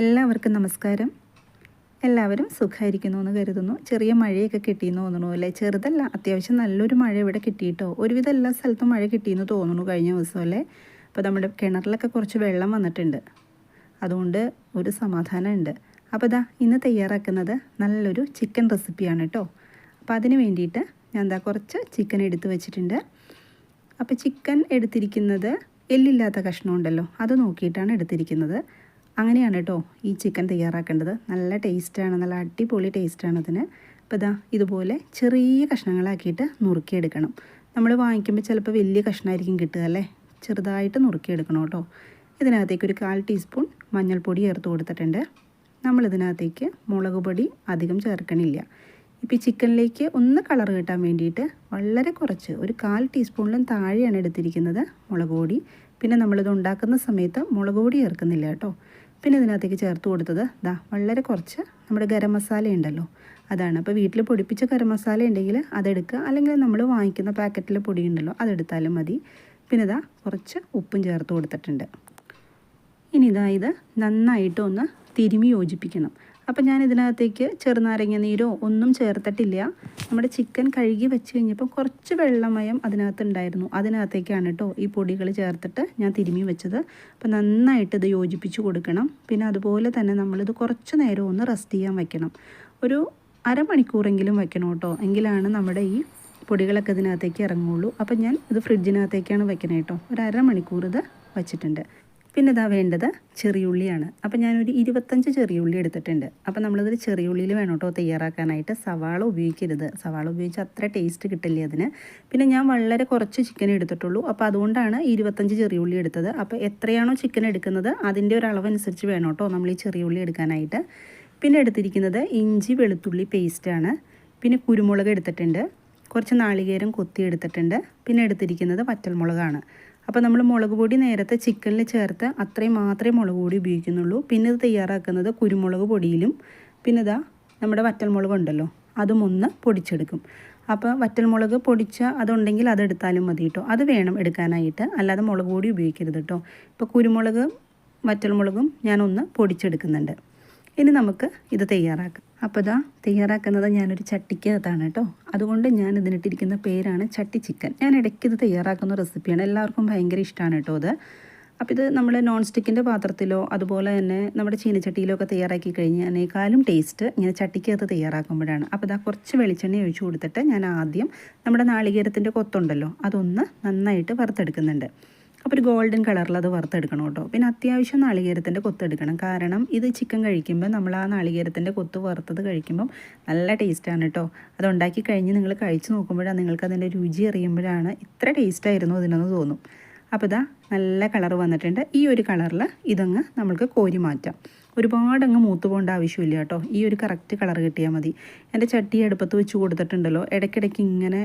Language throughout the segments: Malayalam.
എല്ലാവർക്കും നമസ്കാരം. എല്ലാവരും സുഖമായിരിക്കുന്നു എന്ന് കരുതുന്നു. ചെറിയ മഴയൊക്കെ കിട്ടിയെന്ന് തോന്നുന്നു അല്ലേ? ചെറുതല്ല അത്യാവശ്യം നല്ലൊരു മഴ ഇവിടെ കിട്ടിയിട്ടോ? ഒരുവിധം എല്ലാ സ്ഥലത്തും മഴ കിട്ടിയെന്ന് തോന്നുന്നു കഴിഞ്ഞ ദിവസം അല്ലേ? അപ്പോൾ നമ്മുടെ കിണറിലൊക്കെ കുറച്ച് വെള്ളം വന്നിട്ടുണ്ട്. അതുകൊണ്ട് ഒരു സമാധാനമുണ്ട്. അപ്പോൾ ഇതാ ഇന്ന് തയ്യാറാക്കുന്നത് നല്ലൊരു ചിക്കൻ റെസിപ്പിയാണ് കേട്ടോ. അപ്പോൾ അതിന് വേണ്ടിയിട്ട് ഞാൻ എന്താ കുറച്ച് ചിക്കൻ എടുത്ത് വെച്ചിട്ടുണ്ട്. അപ്പോൾ ചിക്കൻ എടുത്തിരിക്കുന്നത് എല്ലില്ലാത്ത കഷ്ണമുണ്ടല്ലോ. അത് നോക്കിയിട്ടാണ് എടുത്തിരിക്കുന്നത്. അങ്ങനെയാണ് കേട്ടോ ഈ ചിക്കൻ തയ്യാറാക്കേണ്ടത്. നല്ല ടേസ്റ്റാണ് നല്ല അടിപൊളി ടേസ്റ്റാണ് അതിന്. അപ്പോൾ ഇതാ ഇതുപോലെ ചെറിയ കഷ്ണങ്ങളാക്കിയിട്ട് നുറുക്കിയെടുക്കണം. നമ്മൾ വാങ്ങിക്കുമ്പോൾ ചിലപ്പോൾ വലിയ കഷ്ണമായിരിക്കും കിട്ടുക അല്ലേ? ചെറുതായിട്ട് നുറുക്കിയെടുക്കണം കേട്ടോ. ഇതിനകത്തേക്ക് ഒരു കാൽ ടീസ്പൂൺ മഞ്ഞൾപ്പൊടി ചേർത്ത് കൊടുത്തിട്ടുണ്ട്. നമ്മളിതിനകത്തേക്ക് മുളക് പൊടി അധികം ചേർക്കണില്ല. ഇപ്പോൾ ഈ ചിക്കനിലേക്ക് ഒന്ന് കളർ കിട്ടാൻ വേണ്ടിയിട്ട് വളരെ കുറച്ച് ഒരു കാൽ ടീസ്പൂണിലും താഴെയാണ് എടുത്തിരിക്കുന്നത് മുളക് പൊടി. പിന്നെ നമ്മളിത് ഉണ്ടാക്കുന്ന സമയത്ത് മുളക് പൊടി ചേർക്കുന്നില്ല കേട്ടോ. പിന്നെ ഇതിനകത്തേക്ക് ചേർത്ത് കൊടുത്തത് ദാ വളരെ കുറച്ച് നമ്മുടെ ഗരം മസാല ഉണ്ടല്ലോ. അതാണ്. അപ്പോൾ വീട്ടിൽ പൊടിപ്പിച്ച ഗരം മസാല ഉണ്ടെങ്കിൽ അതെടുക്കുക. അല്ലെങ്കിൽ നമ്മൾ വാങ്ങിക്കുന്ന പാക്കറ്റിലെ പൊടി ഉണ്ടല്ലോ അതെടുത്താലും മതി. പിന്നെ ഇതാ കുറച്ച് ഉപ്പും ചേർത്ത് കൊടുത്തിട്ടുണ്ട്. ഇനി ഇതാ ഇത് നന്നായിട്ട് ഒന്ന് തിരുമി യോജിപ്പിക്കണം. അപ്പം ഞാൻ ഇതിനകത്തേക്ക് ചെറുനാരങ്ങ നീരോ ഒന്നും ചേർത്തിട്ടില്ല. നമ്മുടെ ചിക്കൻ കഴുകി വെച്ച് കഴിഞ്ഞപ്പോൾ കുറച്ച് വെള്ളമയം അതിനകത്ത് ഉണ്ടായിരുന്നു. അതിനകത്തേക്കാണ് കേട്ടോ ഈ പൊടികൾ ചേർത്തിട്ട് ഞാൻ തിരുമി വെച്ചത്. അപ്പം നന്നായിട്ട് ഇത് യോജിപ്പിച്ച് കൊടുക്കണം. പിന്നെ അതുപോലെ തന്നെ നമ്മളിത് കുറച്ച് നേരം ഒന്ന് റെസ്റ്റ് ചെയ്യാൻ വെക്കണം. ഒരു അരമണിക്കൂറെങ്കിലും വെക്കണം കേട്ടോ എങ്കിലാണ് നമ്മുടെ ഈ പൊടികളൊക്കെ ഇതിനകത്തേക്ക് ഇറങ്ങുള്ളൂ. അപ്പം ഞാൻ ഇത് ഫ്രിഡ്ജിനകത്തേക്കാണ് വെക്കണേ കേട്ടോ ഒരു അരമണിക്കൂർ ഇത് വെച്ചിട്ടുണ്ട്. പിന്നെ ഇതാ വേണ്ടത് ചെറിയുള്ളിയാണ്. അപ്പോൾ ഞാനൊരു ഇരുപത്തഞ്ച് ചെറിയുള്ളി എടുത്തിട്ടുണ്ട്. അപ്പോൾ നമ്മളിതൊരു ചെറിയുള്ളിയിൽ വേണം കേട്ടോ തയ്യാറാക്കാനായിട്ട്. സവാള ഉപയോഗിക്കരുത്. സവാള ഉപയോഗിച്ച് അത്ര ടേസ്റ്റ് കിട്ടില്ല അതിന്? പിന്നെ ഞാൻ വളരെ കുറച്ച് ചിക്കൻ എടുത്തിട്ടുള്ളൂ. അപ്പോൾ അതുകൊണ്ടാണ് ഇരുപത്തഞ്ച് ചെറിയുള്ളി എടുത്തത്. അപ്പോൾ എത്രയാണോ ചിക്കൻ എടുക്കുന്നത് അതിന്റെ ഒരു അളവനുസരിച്ച് വേണം കേട്ടോ നമ്മൾ ഈ ചെറിയുള്ളി എടുക്കാനായിട്ട്. പിന്നെ എടുത്തിരിക്കുന്നത് ഇഞ്ചി വെളുത്തുള്ളി പേസ്റ്റാണ് പിന്നെ കുരുമുളക് എടുത്തിട്ടുണ്ട്. കുറച്ച് നാളികേരം കൊത്തി എടുത്തിട്ടുണ്ട്. പിന്നെ എടുത്തിരിക്കുന്നത് വറ്റൽമുളകാണ്. അപ്പോൾ നമ്മൾ മുളക് പൊടി നേരത്തെ ചിക്കനിൽ ചേർത്ത് അത്രയും മാത്രമേ മുളക് പൊടി ഉപയോഗിക്കുന്നുള്ളൂ. പിന്നെ ഇത് തയ്യാറാക്കുന്നത് കുരുമുളക് പൊടിയിലും പിന്നെ ഇതാ നമ്മുടെ വറ്റൽമുളക് ഉണ്ടല്ലോ അതും ഒന്ന് പൊടിച്ചെടുക്കും. അപ്പോൾ വറ്റൽമുളക് പൊടിച്ച അതുണ്ടെങ്കിൽ അതെടുത്താലും മതി കേട്ടോ അത് വേണം എടുക്കാനായിട്ട് അല്ലാതെ മുളക് പൊടി ഉപയോഗിക്കരുത് കേട്ടോ ഇപ്പോൾ കുരുമുളക് വറ്റൽമുളകും ഞാനൊന്ന് പൊടിച്ചെടുക്കുന്നുണ്ട്. ഇനി നമുക്ക് ഇത് തയ്യാറാക്കാം. അപ്പോൾ ഇതാ തയ്യാറാക്കുന്നത് ഞാനൊരു ചട്ടിക്കകത്താണ് കേട്ടോ. അതുകൊണ്ട് ഞാൻ ഇതിനിട്ടിരിക്കുന്ന പേരാണ് ചട്ടി ചിക്കൻ. ഞാൻ ഇടയ്ക്ക് ഇത് തയ്യാറാക്കുന്ന റെസിപ്പിയാണ്. എല്ലാവർക്കും ഭയങ്കര ഇഷ്ടമാണ് കേട്ടോ അത് അപ്പോൾ ഇത് നമ്മൾ നോൺ സ്റ്റിക്കിന്റെ പാത്രത്തിലോ അതുപോലെ തന്നെ നമ്മുടെ ചീനച്ചട്ടിയിലോ ഒക്കെ തയ്യാറാക്കി കഴിഞ്ഞതിനേക്കാളും ടേസ്റ്റ് ഇങ്ങനെ ചട്ടിക്കകത്ത് തയ്യാറാക്കുമ്പോഴാണ്. അപ്പോൾ ഇതാ കുറച്ച് വെളിച്ചെണ്ണ ഒഴിച്ചു കൊടുത്തിട്ട് ഞാൻ ആദ്യം നമ്മുടെ നാളികേരത്തിന്റെ കൊത്തുണ്ടല്ലോ അതൊന്ന് നന്നായിട്ട് വറുത്തെടുക്കുന്നുണ്ട്. അപ്പോൾ ഒരു ഗോൾഡൻ കളറിൽ അത് വറുത്തെടുക്കണം കേട്ടോ. പിന്നെ അത്യാവശ്യം നാളികേരത്തിന്റെ കൊത്തെടുക്കണം കാരണം ഇത് ചിക്കൻ കഴിക്കുമ്പോൾ നമ്മൾ ആ നാളികേരത്തിന്റെ കൊത്ത് വറുത്തത് കഴിക്കുമ്പം നല്ല ടേസ്റ്റാണ് കേട്ടോ. അത് ഉണ്ടാക്കി കഴിഞ്ഞ് നിങ്ങൾ കഴിച്ച് നോക്കുമ്പോഴാണ് നിങ്ങൾക്ക് അതിന്റെ രുചി അറിയുമ്പോഴാണ് ഇത്ര ടേസ്റ്റായിരുന്നു അതിനൊന്ന് തോന്നും. അപ്പോൾ ഇതാ നല്ല കളർ വന്നിട്ടുണ്ട്. ഈ ഒരു കളറിൽ ഇതങ്ങ് നമ്മൾക്ക് കോരി മാറ്റാം. ഒരുപാട് അങ്ങ് മൂത്ത് പോകേണ്ട ആവശ്യമില്ല കേട്ടോ. ഈ ഒരു കറക്റ്റ് കളർ കിട്ടിയാൽ മതി. എന്റെ ചട്ടി അടുപ്പത്ത് വെച്ച് കൊടുത്തിട്ടുണ്ടല്ലോ. ഇടയ്ക്കിടയ്ക്ക് ഇങ്ങനെ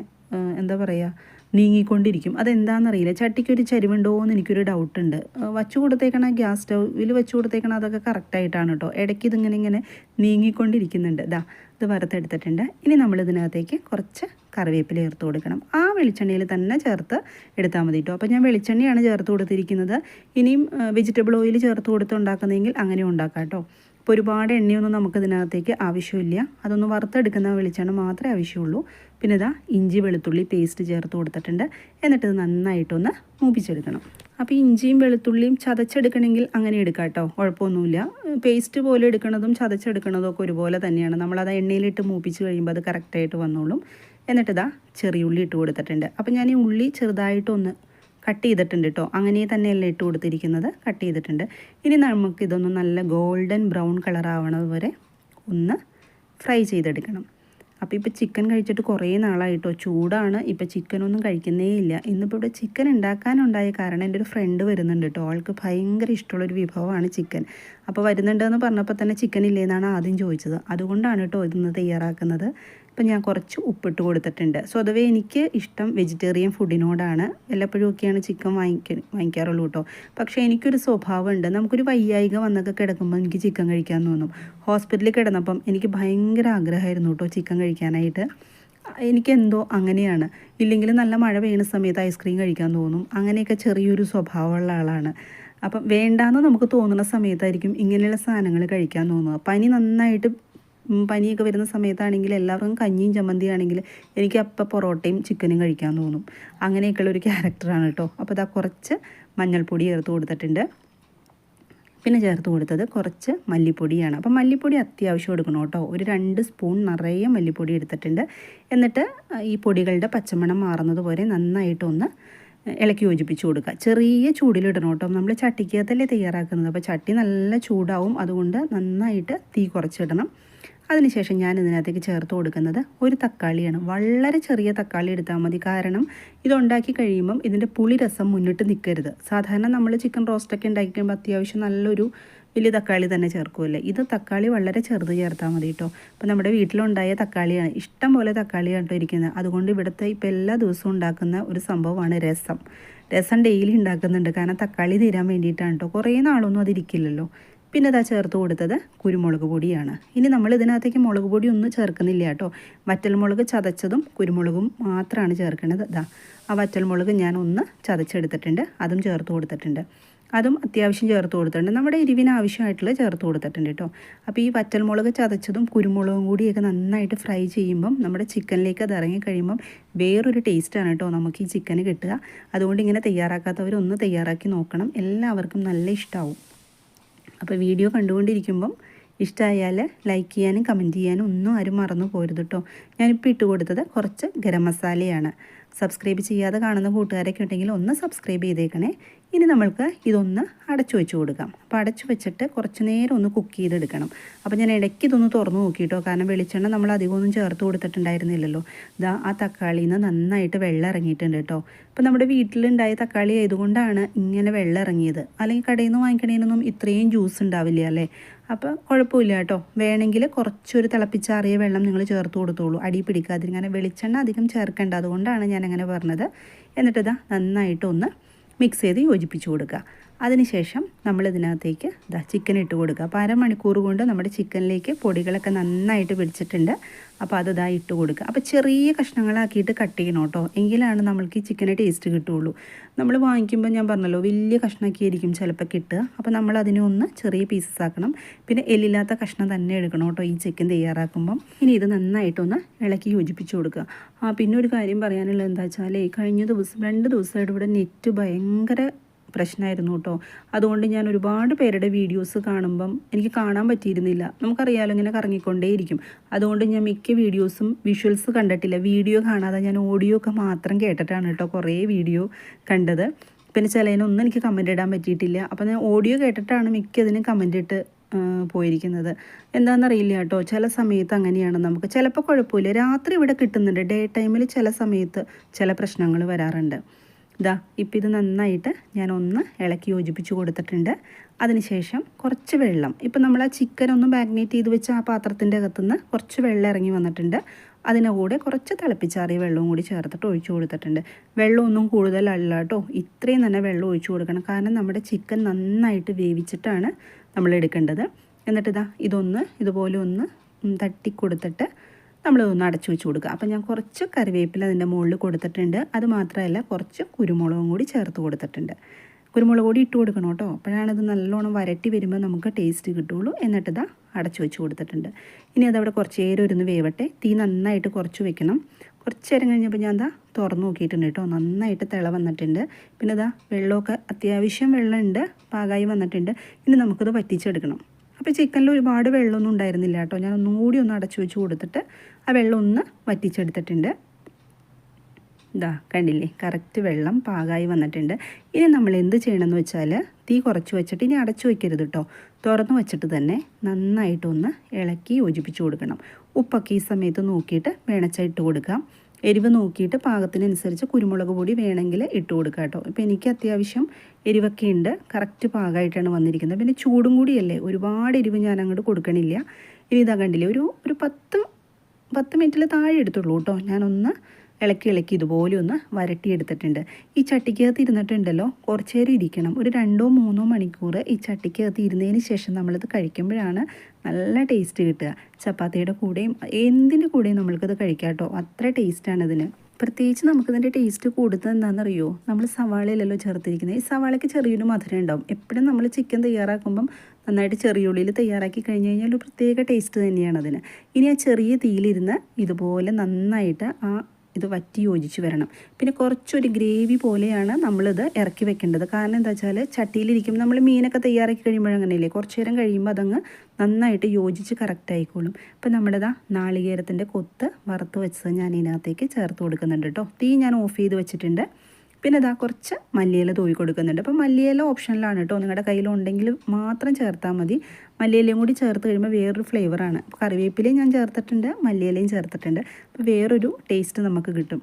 എന്താ പറയുക നീങ്ങിക്കൊണ്ടിരിക്കും. അതെന്താണെന്നറിയില്ല ചട്ടിക്കൊരു ചരിവുണ്ടോ എന്ന് എനിക്കൊരു ഡൗട്ട് ഉണ്ട്. വച്ചു കൊടുത്തേക്കണ ഗ്യാസ് സ്റ്റൗവിൽ വെച്ച് കൊടുത്തേക്കണ അതൊക്കെ കറക്റ്റായിട്ടാണ് കേട്ടോ ഇടയ്ക്ക് ഇതിങ്ങനെ ഇങ്ങനെ നീങ്ങിക്കൊണ്ടിരിക്കുന്നുണ്ട്. ഇതാ ഇത് വറുത്തെടുത്തിട്ടുണ്ട്. ഇനി നമ്മൾ ഇതിനകത്തേക്ക് കുറച്ച് കറിവേപ്പില ചേർത്ത് കൊടുക്കണം. ആ വെളിച്ചെണ്ണയിൽ തന്നെ ചേർത്ത് എടുത്താൽ മതി കേട്ടോ അപ്പോൾ ഞാൻ വെളിച്ചെണ്ണയാണ് ചേർത്ത് കൊടുത്തിരിക്കുന്നത്. ഇനിയും വെജിറ്റബിൾ ഓയിൽ ചേർത്ത് കൊടുത്ത് ഉണ്ടാക്കുന്നതെങ്കിൽ അങ്ങനെ ഉണ്ടാക്കാം കേട്ടോ അപ്പോൾ ഒരുപാട് എണ്ണയൊന്നും നമുക്ക് ഇതിനകത്തേക്ക് ആവശ്യമില്ല. അതൊന്ന് വറുത്തെടുക്കുന്ന വെളിച്ചെണ്ണ മാത്രമേ ആവശ്യമുള്ളൂ. പിന്നെ ഇതാ ഇഞ്ചി വെളുത്തുള്ളി പേസ്റ്റ് ചേർത്ത് കൊടുത്തിട്ടുണ്ട്. എന്നിട്ട് ഇത് നന്നായിട്ടൊന്ന് മൂപ്പിച്ചെടുക്കണം. അപ്പോൾ ഇഞ്ചിയും വെളുത്തുള്ളിയും ചതച്ചെടുക്കണമെങ്കിൽ അങ്ങനെ എടുക്കാം കേട്ടോ. കുഴപ്പമൊന്നുമില്ല. പേസ്റ്റ് പോലെ എടുക്കുന്നതും ചതച്ചെടുക്കുന്നതും ഒക്കെ ഒരുപോലെ തന്നെയാണ്. നമ്മളത് എണ്ണയിലിട്ട് മൂപ്പിച്ച് കഴിയുമ്പോൾ അത് കറക്റ്റായിട്ട് വന്നോളും. എന്നിട്ട് ഇതാ ചെറിയ ഉള്ളി ഇട്ട് കൊടുത്തിട്ടുണ്ട്. അപ്പോൾ ഞാൻ ഈ ഉള്ളി ചെറുതായിട്ടൊന്ന് കട്ട് ചെയ്തിട്ടുണ്ട് കേട്ടോ അങ്ങനെ തന്നെയല്ല ഇട്ട് കൊടുത്തിരിക്കുന്നത്. കട്ട് ചെയ്തിട്ടുണ്ട്. ഇനി നമുക്കിതൊന്ന് നല്ല ഗോൾഡൻ ബ്രൗൺ കളർ ആവണത് വരെ ഒന്ന് ഫ്രൈ ചെയ്തെടുക്കണം. അപ്പോൾ ഇപ്പോൾ ചിക്കൻ കഴിച്ചിട്ട് കുറേ നാളായിട്ടോ. ചൂടാണ്. ഇപ്പോൾ ചിക്കനൊന്നും കഴിക്കുന്നേ ഇല്ല. ഇന്നിപ്പോൾ ഇവിടെ ചിക്കൻ ഉണ്ടാക്കാനുണ്ടായ കാരണം എന്റെ ഒരു ഫ്രണ്ട് വരുന്നുണ്ട് കേട്ടോ ആൾക്ക് ഭയങ്കര ഇഷ്ടമുള്ളൊരു വിഭവമാണ് ചിക്കൻ അപ്പോൾ വരുന്നുണ്ടെന്ന് പറഞ്ഞപ്പോൾ തന്നെ ചിക്കൻ ഇല്ലേന്നാണ് ആദ്യം ചോദിച്ചത്. അതുകൊണ്ടാണ് കേട്ടോ ഇതൊന്ന് തയ്യാറാക്കുന്നത്. ഇപ്പം ഞാൻ കുറച്ച് ഉപ്പിട്ട് കൊടുത്തിട്ടുണ്ട്. സ്വതവേ എനിക്ക് ഇഷ്ടം വെജിറ്റേറിയൻ ഫുഡിനോടാണ് വല്ലപ്പോഴും ഒക്കെയാണ് ചിക്കൻ വാങ്ങിക്ക വാങ്ങിക്കാറുള്ളൂ കേട്ടോ. പക്ഷേ എനിക്കൊരു സ്വഭാവമുണ്ട്. നമുക്കൊരു വയ്യായിക വന്നൊക്കെ കിടക്കുമ്പോൾ എനിക്ക് ചിക്കൻ കഴിക്കാൻ തോന്നും. ഹോസ്പിറ്റലിൽ കിടന്നപ്പം എനിക്ക് ഭയങ്കര ആഗ്രഹമായിരുന്നു കേട്ടോ ചിക്കൻ കഴിക്കാനായിട്ട്. എനിക്കെന്തോ അങ്ങനെയാണ്. ഇല്ലെങ്കിൽ നല്ല മഴ പെയ്യുന്ന സമയത്ത് ഐസ്ക്രീം കഴിക്കാൻ തോന്നും. അങ്ങനെയൊക്കെ ചെറിയൊരു സ്വഭാവമുള്ള ആളാണ്. അപ്പം വേണ്ടാന്ന് നമുക്ക് തോന്നുന്ന സമയത്തായിരിക്കും ഇങ്ങനെയുള്ള സാധനങ്ങൾ കഴിക്കാൻ തോന്നുക. പനി നന്നായിട്ട് പനിയൊക്കെ വരുന്ന സമയത്താണെങ്കിൽ എല്ലാവർക്കും കഞ്ഞിയും ചമ്മന്തിയാണെങ്കിൽ എനിക്ക് അപ്പം പൊറോട്ടയും ചിക്കനും കഴിക്കാൻ തോന്നും. അങ്ങനെയൊക്കെയുള്ള ഒരു ക്യാരക്ടറാണ് കേട്ടോ. അപ്പോൾ ഇതാ കുറച്ച് മഞ്ഞൾപ്പൊടി ചേർത്ത് കൊടുത്തിട്ടുണ്ട്. പിന്നെ ചേർത്ത് കൊടുത്തത് കുറച്ച് മല്ലിപ്പൊടിയാണ്. അപ്പം മല്ലിപ്പൊടി അത്യാവശ്യം എടുക്കണം കേട്ടോ. ഒരു രണ്ട് സ്പൂൺ നിറയെ മല്ലിപ്പൊടി എടുത്തിട്ടുണ്ട്. എന്നിട്ട് ഈ പൊടികളുടെ പച്ചമണം മാറുന്നത് പോലെ നന്നായിട്ടൊന്ന് ഇളക്കി യോജിപ്പിച്ച് കൊടുക്കുക. ചെറിയ ചൂടിലിടണം കേട്ടോ. നമ്മൾ ചട്ടിക്കകത്തല്ലേ തയ്യാറാക്കുന്നത്. അപ്പോൾ ചട്ടി നല്ല ചൂടാവും. അതുകൊണ്ട് നന്നായിട്ട് തീ കുറച്ചിടണം. അതിനുശേഷം ഞാൻ ഇതിനകത്തേക്ക് ചേർത്ത് കൊടുക്കുന്നത് ഒരു തക്കാളിയാണ്. വളരെ ചെറിയ തക്കാളി എടുത്താൽ മതി. കാരണം ഇതുണ്ടാക്കി കഴിയുമ്പം ഇതിന്റെ പുളിരസം മുന്നിട്ട് നിൽക്കരുത്. സാധാരണ നമ്മൾ ചിക്കൻ റോസ്റ്റൊക്കെ ഉണ്ടാക്കി കഴിയുമ്പോൾ അത്യാവശ്യം നല്ലൊരു വലിയ തക്കാളി തന്നെ ചേർക്കുമല്ലേ ഇത് തക്കാളി വളരെ ചെറുത് ചേർത്താൽ മതി കേട്ടോ അപ്പോൾ നമ്മുടെ വീട്ടിലുണ്ടായ തക്കാളിയാണ്. ഇഷ്ടം പോലെ തക്കാളിയാണ് കേട്ടോ ഇരിക്കുന്നത്. അതുകൊണ്ട് ഇവിടുത്തെ ഇപ്പോൾ എല്ലാ ദിവസവും ഉണ്ടാക്കുന്ന ഒരു സംഭവമാണ് രസം. രസം ഡെയിലി ഉണ്ടാക്കുന്നുണ്ട്. കാരണം തക്കാളി തീരാൻ വേണ്ടിയിട്ടാണ് കേട്ടോ കുറേ നാളൊന്നും അതിരിക്കില്ലല്ലോ പിന്നെ ഇതാ ചേർത്ത് കൊടുത്തത് കുരുമുളക് പൊടിയാണ്. ഇനി നമ്മൾ ഇതിനകത്തേക്ക് മുളക് പൊടി ഒന്നും ചേർക്കുന്നില്ല കേട്ടോ വറ്റൽമുളക് ചതച്ചതും കുരുമുളകും മാത്രമാണ് ചേർക്കുന്നത് ഇതാ ആ വറ്റൽമുളക് ഞാൻ ഒന്ന് ചതച്ചെടുത്തിട്ടുണ്ട്. അതും ചേർത്ത് കൊടുത്തിട്ടുണ്ട്. അതും അത്യാവശ്യം ചേർത്ത് കൊടുത്തിട്ടുണ്ട്. നമ്മുടെ എരിവിന് ആവശ്യമായിട്ടുള്ള ചേർത്ത് കൊടുത്തിട്ടുണ്ട് കേട്ടോ അപ്പോൾ ഈ വറ്റൽമുളക് ചതച്ചതും കുരുമുളകും കൂടിയൊക്കെ നന്നായിട്ട് ഫ്രൈ ചെയ്യുമ്പം നമ്മുടെ ചിക്കനിലേക്ക് അത് ഇറങ്ങി കഴിയുമ്പം വേറൊരു ടേസ്റ്റാണ് കേട്ടോ നമുക്ക് ഈ ചിക്കന് കിട്ടുക. അതുകൊണ്ട് ഇങ്ങനെ തയ്യാറാക്കാത്തവരൊന്ന് തയ്യാറാക്കി നോക്കണം. എല്ലാവർക്കും നല്ല ഇഷ്ടമാവും അപ്പോൾ വീഡിയോ കണ്ടുകൊണ്ടിരിക്കുമ്പം ഇഷ്ടമായാൽ ലൈക്ക് ചെയ്യാനും കമന്റ് ചെയ്യാനും ഒന്നും ആരും മറന്നു പോരുത് കേട്ടോ ഞാനിപ്പോൾ ഇട്ട് കൊടുത്തത് കുറച്ച് ഗരം മസാലയാണ്. സബ്സ്ക്രൈബ് ചെയ്യാതെ കാണുന്ന കൂട്ടുകാരൊക്കെ ഉണ്ടെങ്കിൽ ഒന്ന് സബ്സ്ക്രൈബ് ചെയ്തേക്കണേ. ഇനി നമ്മൾക്ക് ഇതൊന്ന് അടച്ചു വെച്ച് കൊടുക്കാം. അപ്പോൾ അടച്ചു വെച്ചിട്ട് കുറച്ച് നേരം ഒന്ന് കുക്ക് ചെയ്തെടുക്കണം. അപ്പോൾ ഞാൻ ഇടയ്ക്ക് ഇതൊന്ന് തുറന്ന് നോക്കിയിട്ടോ കാരണം വെളിച്ചെണ്ണ നമ്മൾ അധികം ഒന്നും ചേർത്ത് കൊടുത്തിട്ടുണ്ടായിരുന്നില്ലല്ലോ. ഇതാ ആ തക്കാളിയിൽ നിന്ന് നന്നായിട്ട് വെള്ളം ഇറങ്ങിയിട്ടുണ്ട് കേട്ടോ. അപ്പോൾ നമ്മുടെ വീട്ടിലുണ്ടായ തക്കാളി ആയതുകൊണ്ടാണ് ഇങ്ങനെ വെള്ളം ഇറങ്ങിയത്. അല്ലെങ്കിൽ കടയിൽ നിന്ന് വാങ്ങിക്കണേനൊന്നും ഇത്രയും ജ്യൂസ് ഉണ്ടാവില്ല അല്ലേ? അപ്പോൾ കുഴപ്പമില്ല കേട്ടോ. വേണമെങ്കിൽ കുറച്ചൊരു തിളപ്പിച്ചാറിയ വെള്ളം നിങ്ങൾ ചേർത്ത് കൊടുത്തോളൂ. അടി പിടിക്കാതിരിക്കാൻ. വെളിച്ചെണ്ണ അധികം ചേർക്കേണ്ട. അതുകൊണ്ടാണ് ഞാൻ അങ്ങനെ പറഞ്ഞത്. എന്നിട്ട് ഇതാ നന്നായിട്ടൊന്ന് മിക്സ് ചെയ്ത് യോജിപ്പിച്ച് കൊടുക്കുക. അതിനുശേഷം നമ്മൾ ഇതിനകത്തേക്ക് ഇതാ ചിക്കൻ ഇട്ട് കൊടുക്കുക. അപ്പോൾ അരമണിക്കൂർ കൊണ്ട് നമ്മുടെ ചിക്കനിലേക്ക് പൊടികളൊക്കെ നന്നായിട്ട് പിടിച്ചിട്ടുണ്ട്. അപ്പോൾ അത് ഇതാ ഇട്ട് കൊടുക്കുക. അപ്പോൾ ചെറിയ കഷ്ണങ്ങളാക്കിയിട്ട് കട്ട് ചെയ്യണം കേട്ടോ. എങ്കിലാണ് നമ്മൾക്ക് ഈ ചിക്കന് ടേസ്റ്റ് കിട്ടുള്ളൂ നമ്മൾ വാങ്ങിക്കുമ്പോൾ ഞാൻ പറഞ്ഞല്ലോ വലിയ കഷ്ണമാക്കിയായിരിക്കും ചിലപ്പോൾ കിട്ടുക. അപ്പോൾ നമ്മൾ അതിനെ ഒന്ന് ചെറിയ പീസസ് ആക്കണം. പിന്നെ എല്ലില്ലാത്ത കഷ്ണം തന്നെ എടുക്കണം കേട്ടോ ഈ ചിക്കൻ തയ്യാറാക്കുമ്പം. ഇനി ഇത് നന്നായിട്ടൊന്ന് ഇളക്കി യോജിപ്പിച്ച് കൊടുക്കുക. ആ പിന്നെ ഒരു കാര്യം പറയാനുള്ളത് എന്താ വെച്ചാൽ കഴിഞ്ഞ ദിവസം രണ്ട് ദിവസമായിട്ട് ഇവിടെ നെറ്റ് ഭയങ്കര പ്രശ്നമായിരുന്നു കേട്ടോ. അതുകൊണ്ട് ഞാൻ ഒരുപാട് പേരുടെ വീഡിയോസ് കാണുമ്പം എനിക്ക് കാണാൻ പറ്റിയിരുന്നില്ല. നമുക്കറിയാലോ ഇങ്ങനെ കറങ്ങിക്കൊണ്ടേയിരിക്കും. അതുകൊണ്ട് ഞാൻ മിക്ക വീഡിയോസും വിഷ്വൽസ് കണ്ടിട്ടില്ല. വീഡിയോ കാണാതെ ഞാൻ ഓഡിയോ ഒക്കെ മാത്രം കേട്ടിട്ടാണ് കേട്ടോ കുറേ വീഡിയോ കണ്ടത്. പിന്നെ ചിലതിനൊന്നും എനിക്ക് കമന്റ് ഇടാൻ പറ്റിയിട്ടില്ല. അപ്പോൾ ഞാൻ ഓഡിയോ കേട്ടിട്ടാണ് മിക്കതിനും കമന്റ് ഇട്ട് പോയിരിക്കുന്നത്. എന്താണെന്നറിയില്ല കേട്ടോ. ചില സമയത്ത് അങ്ങനെയാണ് നമുക്ക്. ചിലപ്പോൾ കുഴപ്പമില്ല. രാത്രി ഇവിടെ കിട്ടുന്നുണ്ട്. ഡേ ടൈമിൽ ചില സമയത്ത് ചില പ്രശ്നങ്ങൾ വരാറുണ്ട്. ഇതാ ഇപ്പം ഇത് നന്നായിട്ട് ഞാൻ ഒന്ന് ഇളക്കി യോജിപ്പിച്ച് കൊടുത്തിട്ടുണ്ട്. അതിനുശേഷം കുറച്ച് വെള്ളം. ഇപ്പം നമ്മൾ ആ ചിക്കൻ ഒന്ന് മാഗ്നേറ്റ് ചെയ്ത് വെച്ച ആ പാത്രത്തിന്റെ അകത്തുനിന്ന് കുറച്ച് വെള്ളം ഇറങ്ങി വന്നിട്ടുണ്ട്. അതിന്റെ കൂടെ കുറച്ച് തിളപ്പിച്ചാറിയ വെള്ളവും കൂടി ചേർത്തിട്ട് ഒഴിച്ചു കൊടുത്തിട്ടുണ്ട്. വെള്ളമൊന്നും കൂടുതലല്ല കേട്ടോ. ഇത്രയും തന്നെ വെള്ളം ഒഴിച്ചു കൊടുക്കണം. കാരണം നമ്മുടെ ചിക്കൻ നന്നായിട്ട് വേവിച്ചിട്ടാണ് നമ്മൾ എടുക്കേണ്ടത്. എന്നിട്ട് ഇതാ ഇതൊന്ന് ഇതുപോലെ ഒന്ന് തട്ടിക്കൊടുത്തിട്ട് തട്ടി കൊടുത്തിട്ട് നമ്മൾ ഒന്ന് അടച്ചു വെച്ച് കൊടുക്കുക. അപ്പം ഞാൻ കുറച്ച് കറിവേപ്പില അതിന്റെ മുകളിൽ കൊടുത്തിട്ടുണ്ട്. അത് മാത്രമല്ല കുറച്ച് കുരുമുളകും കൂടി ചേർത്ത് കൊടുത്തിട്ടുണ്ട്. കുരുമുളക് പൊടി ഇട്ട് കൊടുക്കണം കേട്ടോ. അപ്പോഴാണ് ഇത് നല്ലോണം വരട്ടി വരുമ്പോൾ നമുക്ക് ടേസ്റ്റ് കിട്ടുള്ളൂ എന്നിട്ട് അടച്ചു വെച്ച് കൊടുത്തിട്ടുണ്ട്. ഇനി അതവിടെ കുറച്ച് നേരം ഇരുന്ന് വേവട്ടെ. തീ നന്നായിട്ട് കുറച്ച് വെക്കണം. കുറച്ച് നേരം കഴിഞ്ഞപ്പോൾ ഞാൻ എന്താ തുറന്ന് നോക്കിയിട്ടുണ്ട് കേട്ടോ. നന്നായിട്ട് തിള വന്നിട്ടുണ്ട്. പിന്നെ ഇതാ വെള്ളമൊക്കെ അത്യാവശ്യം വെള്ളമുണ്ട്. പാകമായി വന്നിട്ടുണ്ട്. ഇനി നമുക്കിത് വറ്റിച്ചെടുക്കണം. അപ്പോൾ ചിക്കനിൽ ഒരുപാട് വെള്ളമൊന്നും ഉണ്ടായിരുന്നില്ല കേട്ടോ. ഞാൻ ഒന്നും കൂടി ഒന്ന് അടച്ചു വെച്ച് കൊടുത്തിട്ട് ആ വെള്ളം ഒന്ന് വറ്റിച്ചെടുത്തിട്ടുണ്ട്. ഇതാ കണ്ടില്ലേ? കറക്റ്റ് വെള്ളം പാകമായി വന്നിട്ടുണ്ട്. ഇനി നമ്മൾ എന്ത് ചെയ്യണമെന്ന് വെച്ചാൽ തീ കുറച്ച് വെച്ചിട്ട് ഇനി അടച്ചു വയ്ക്കരുത് കേട്ടോ. തുറന്ന് വെച്ചിട്ട് തന്നെ നന്നായിട്ടൊന്ന് ഇളക്കി യോജിപ്പിച്ച് കൊടുക്കണം. ഉപ്പൊക്കെ ഈ സമയത്ത് നോക്കിയിട്ട് വേണച്ച കൊടുക്കാം. എരിവ് നോക്കിയിട്ട് പാകത്തിനനുസരിച്ച് കുരുമുളക് പൊടി വേണമെങ്കിൽ ഇട്ട് കൊടുക്കുക കേട്ടോ. ഇപ്പോൾ എനിക്ക് അത്യാവശ്യം എരിവൊക്കെ ഉണ്ട്. കറക്റ്റ് പാകമായിട്ടാണ് വന്നിരിക്കുന്നത്. പിന്നെ ചൂടും കൂടിയല്ലേ? ഒരുപാട് എരിവ് ഞാൻ അങ്ങോട്ട് കൊടുക്കണില്ല. ഇനി ഇതാ കണ്ടില്ലേ? ഒരു ഒരു പത്ത് പത്ത് മിനിറ്റിൽ താഴെ എടുത്തുള്ളൂ കേട്ടോ. ഞാനൊന്ന് ഇളക്കി ഇളക്കി ഇതുപോലെ ഒന്ന് വരട്ടിയെടുത്തിട്ടുണ്ട്. ഈ ചട്ടിക്കകത്ത് ഇരുന്നിട്ടുണ്ടല്ലോ? കുറച്ച് നേരം ഇരിക്കണം. ഒരു രണ്ടോ മൂന്നോ മണിക്കൂർ ഈ ചട്ടിക്കകത്ത് ഇരുന്നതിന് ശേഷം നമ്മളിത് കഴിക്കുമ്പോഴാണ് നല്ല ടേസ്റ്റ് കിട്ടുക. ചപ്പാത്തിയുടെ കൂടെയും എന്തിന്റെ കൂടെയും നമ്മൾക്കിത് കഴിക്കാം കേട്ടോ. അത്ര ടേസ്റ്റാണ് ഇതിന്. പ്രത്യേകിച്ച് നമുക്കിതിന്റെ ടേസ്റ്റ് കൂടുതൽ എന്താണെന്നറിയോ? നമ്മൾ സവാളയിലല്ലോ ചേർത്തിരിക്കുന്നത്. ഈ സവാളയ്ക്ക് ചെറിയൊരു മധുരം ഉണ്ടാവും. എപ്പോഴും നമ്മൾ ചിക്കൻ തയ്യാറാക്കുമ്പം നന്നായിട്ട് ചെറിയ ഉള്ളിയിൽ തയ്യാറാക്കി കഴിഞ്ഞ് കഴിഞ്ഞാൽ ഒരു പ്രത്യേക ടേസ്റ്റ് തന്നെയാണ് അതിന്. ഇനി ആ ചെറിയ തീയിലിരുന്ന് ഇതുപോലെ നന്നായിട്ട് ആ ഇത് വറ്റി യോജിച്ച് വരണം. പിന്നെ കുറച്ചൊരു ഗ്രേവി പോലെയാണ് നമ്മളിത് ഇറക്കി വെക്കേണ്ടത്. കാരണം എന്താ വെച്ചാൽ ചട്ടിയിലിരിക്കുമ്പോൾ നമ്മൾ മീനൊക്കെ തയ്യാറാക്കി കഴിയുമ്പോൾ കഴിയുമ്പോഴങ്ങനെയല്ലേ കുറച്ച് നേരം കഴിയുമ്പോൾ അതങ്ങ് നന്നായിട്ട് യോജിച്ച് കറക്റ്റ് ആയിക്കോളും. ഇപ്പം നമ്മുടെ ഇതാ നാളികേരത്തിന്റെ കൊത്ത് വറുത്ത് വെച്ചത് ഞാൻ ഇതിനകത്തേക്ക് ചേർത്ത് കൊടുക്കുന്നുണ്ട് കേട്ടോ. തീ ഞാൻ ഓഫ് ചെയ്ത് വെച്ചിട്ടുണ്ട്. പിന്നെ ഇതാ കുറച്ച് മല്ലിയില തൂവി കൊടുക്കുന്നുണ്ട്. അപ്പോൾ മല്ലിയില ഓപ്ഷനിലാണ് കേട്ടോ. നിങ്ങളുടെ കയ്യിലുണ്ടെങ്കിൽ മാത്രം ചേർത്താൽ മതി. മല്ലിയിലയും കൂടി ചേർത്ത് കഴിയുമ്പോൾ വേറൊരു ഫ്ലേവറാണ്. കറിവേപ്പിലയും ഞാൻ ചേർത്തിട്ടുണ്ട് മല്ലിയിലയും ചേർത്തിട്ടുണ്ട്. അപ്പോൾ വേറൊരു ടേസ്റ്റ് നമുക്ക് കിട്ടും.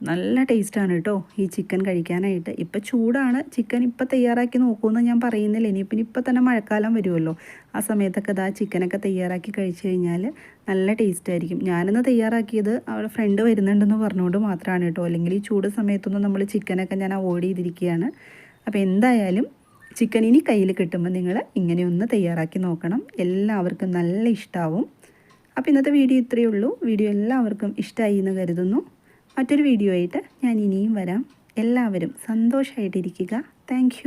നല്ല ടേസ്റ്റാണ് കേട്ടോ ഈ ചിക്കൻ കഴിക്കാനായിട്ട്. ഇപ്പം ചൂടാണ്. ചിക്കൻ ഇപ്പം തയ്യാറാക്കി നോക്കുമെന്ന് ഞാൻ പറയുന്നില്ല. ഇനിയിപ്പം ഇപ്പം തന്നെ മഴക്കാലം വരുമല്ലോ. ആ സമയത്തൊക്കെ ഇതാ ചിക്കനൊക്കെ തയ്യാറാക്കി കഴിച്ചു കഴിഞ്ഞാൽ നല്ല ടേസ്റ്റ് ആയിരിക്കും. ഞാനിന്ന് തയ്യാറാക്കിയത് അവിടെ ഫ്രണ്ട് വരുന്നുണ്ടെന്ന് പറഞ്ഞുകൊണ്ട് മാത്രമാണ് കേട്ടോ. അല്ലെങ്കിൽ ഈ ചൂട് സമയത്തൊന്നും നമ്മൾ ചിക്കനൊക്കെ ഞാൻ അവോയ്ഡ് ചെയ്തിരിക്കുകയാണ്. അപ്പോൾ എന്തായാലും ചിക്കൻ ഇനി കയ്യിൽ കിട്ടുമ്പോൾ നിങ്ങൾ ഇങ്ങനെ ഒന്ന് തയ്യാറാക്കി നോക്കണം. എല്ലാവർക്കും നല്ല ഇഷ്ടമാവും അപ്പോൾ ഇന്നത്തെ വീഡിയോ ഇത്രയേ ഉള്ളൂ. വീഡിയോ എല്ലാവർക്കും ഇഷ്ടമായി എന്ന് കരുതുന്നു. മറ്റൊരു വീഡിയോ ആയിട്ട് ഞാൻ ഇനിയും വരാം. എല്ലാവരും സന്തോഷമായിട്ടിരിക്കുക താങ്ക്